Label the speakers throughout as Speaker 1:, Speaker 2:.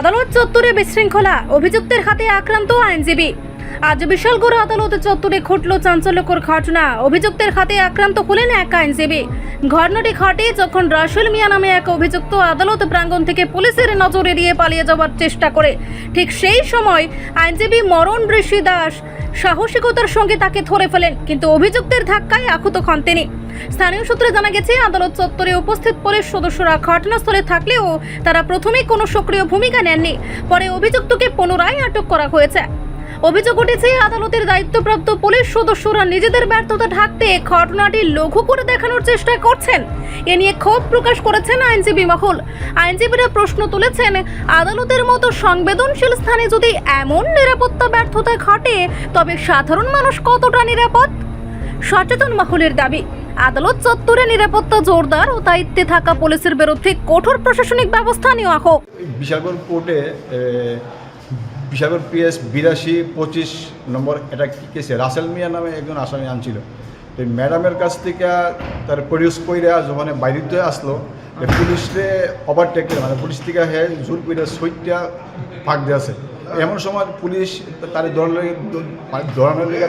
Speaker 1: আদালত চত্বরে বিশৃঙ্খলা। অভিযুক্তের হাতে আক্রান্ত আইনজীবী। আজ বিশালগড় আদালত চত্বরে ঘটল চাঞ্চল্যকর ঘটনা। অভিযুক্তের হাতে আক্রান্ত হলেন এক আইনজীবী। ঘটনাটি ঘটে যখন রাসুল মিয়া নামে এক অভিযুক্ত আদালত প্রাঙ্গণ থেকে পুলিশের নজর এড়িয়ে পালিয়ে যাওয়ার চেষ্টা করে। ঠিক সেই সময় আইনজীবী মরণ ঋষি দাস সাহসিকতার সঙ্গে তাকে ধরে ফেলেন, কিন্তু অভিযুক্তের ধাক্কায় আহত হন তিনি। স্থানীয় সূত্রে জানা গেছে, আদালত চত্বরে উপস্থিত পুলিশ সদস্যরা ঘটনাস্থলে থাকলেও তারা প্রথমে কোনো সক্রিয় ভূমিকা নেননি। পরে অভিযুক্তকে পুনরায় আটক করা হয়েছে। অভিযোগ উঠেছে, আদালতের দায়িত্বপ্রাপ্ত পুলিশ সদস্যরা নিজেদের ব্যর্থতা ঢাকতে ঘটনাটি লঘু করে দেখানোর চেষ্টা করছেন। এ নিয়ে ক্ষোভ প্রকাশ করেছেন আইনজীবী মহল। আইনজীবীরা প্রশ্ন তুলেছেন, আদালতের মতো সংবেদনশীল স্থানে যদি এমন নিরাপত্তা ব্যর্থতা ঘটে, তবে সাধারণ মানুষ কতটা নিরাপদ? সচেতন মহলের দাবি, আদালত চত্বরে নিরাপত্তা জোরদার ও দায়িত্বে থাকা পুলিশের বিরুদ্ধে কঠোর প্রশাসনিক ব্যবস্থা নেওয়া হোক।
Speaker 2: বিশালগড় কোর্টে বিশালগড় পিএস বিরাশি পঁচিশ নম্বর এটা কেসে? রাসেল মিয়া নামে একজন আসামি আনছিল। তো ম্যাডামের কাছ থেকে তার প্রডিউস কইরা যখন বাইরে আসলো পুলিশে ওভারটেক মানে পুলিশ থেকে হে জোর কইরা সইটা ফাঁক দিয়েছে এমন সময় পুলিশ তার দৌড়ানোর লেগে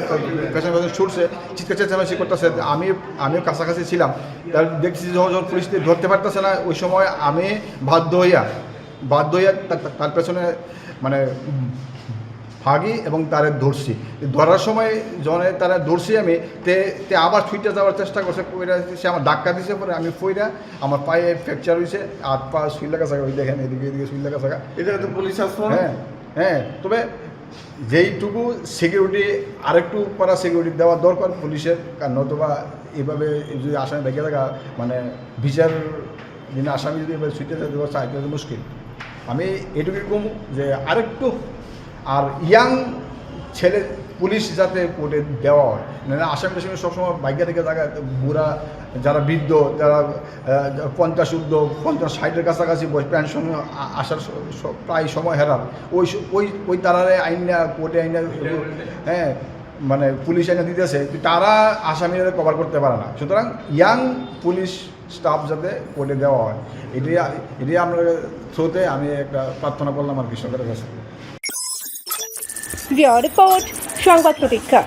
Speaker 2: পেছনে ছুটছে, চিৎকার চেঁচামেচি করতেছে। আমি, আমিও কাছাকাছি ছিলাম। তার দেখছি যখন পুলিশ ধরতে পারতেছে না, ওই সময় আমি বাধ্য হইয়া বাধ্য তা- তার পেছনে মানে ভাগি এবং তারে ধরছি ধরার সময় জনে তারা ধরছি আমি তে তে আবার ছুটে যাওয়ার চেষ্টা করছে কইরা সে আমার ধাক্কা দিছে পরে আমি ফইরা আমার পায়ে ফ্র্যাকচার হয়েছে হাত পা সুই লাগা থাকা ওই দেখেন এদিকে এদিকে সুই লাগা থাকা
Speaker 3: এটা তো পুলিশ আসলো
Speaker 2: হ্যাঁ হ্যাঁ তবে যেইটুকু সিকিউরিটি আরেকটু করা সিকিউরিটি দেওয়া দরকার পুলিশের কারণ নতুবা এভাবে যদি আসামি ভেঙে থাকা মানে বিচার দিনে আসামি যদি এভাবে ছুটে যেতে পারছে মুশকিল। আমি এটুকুই কম যে আরেকটু, আর ইয়াং ছেলে পুলিশ যাতে কোর্টে দেওয়া হয়। মানে আসামি টাসামি সবসময় বাইকে থেকে জায়গায় বুড়া, যারা বৃদ্ধ, যারা পঞ্চাশ উর্ধ পঞ্চাশ ষাটের কাছাকাছি বয়স পেনশন আসার প্রায় সময় হেরার ওই ওই ওই তারারে আইনা কোর্টে আইনা হ্যাঁ মানে পুলিশ এনে দিতেছে তারা আসামিরা কভার করতে পারে না। সুতরাং ইয়াং পুলিশ স্টাফ যাতে কোর্টে দেওয়া হয়, এটি এটি আমরা থ্রুতে আমি একটা প্রার্থনা করলাম আর কি সরকারের কাছে।
Speaker 1: রিপোর্ট, সংবাদ প্রতীক্ষা।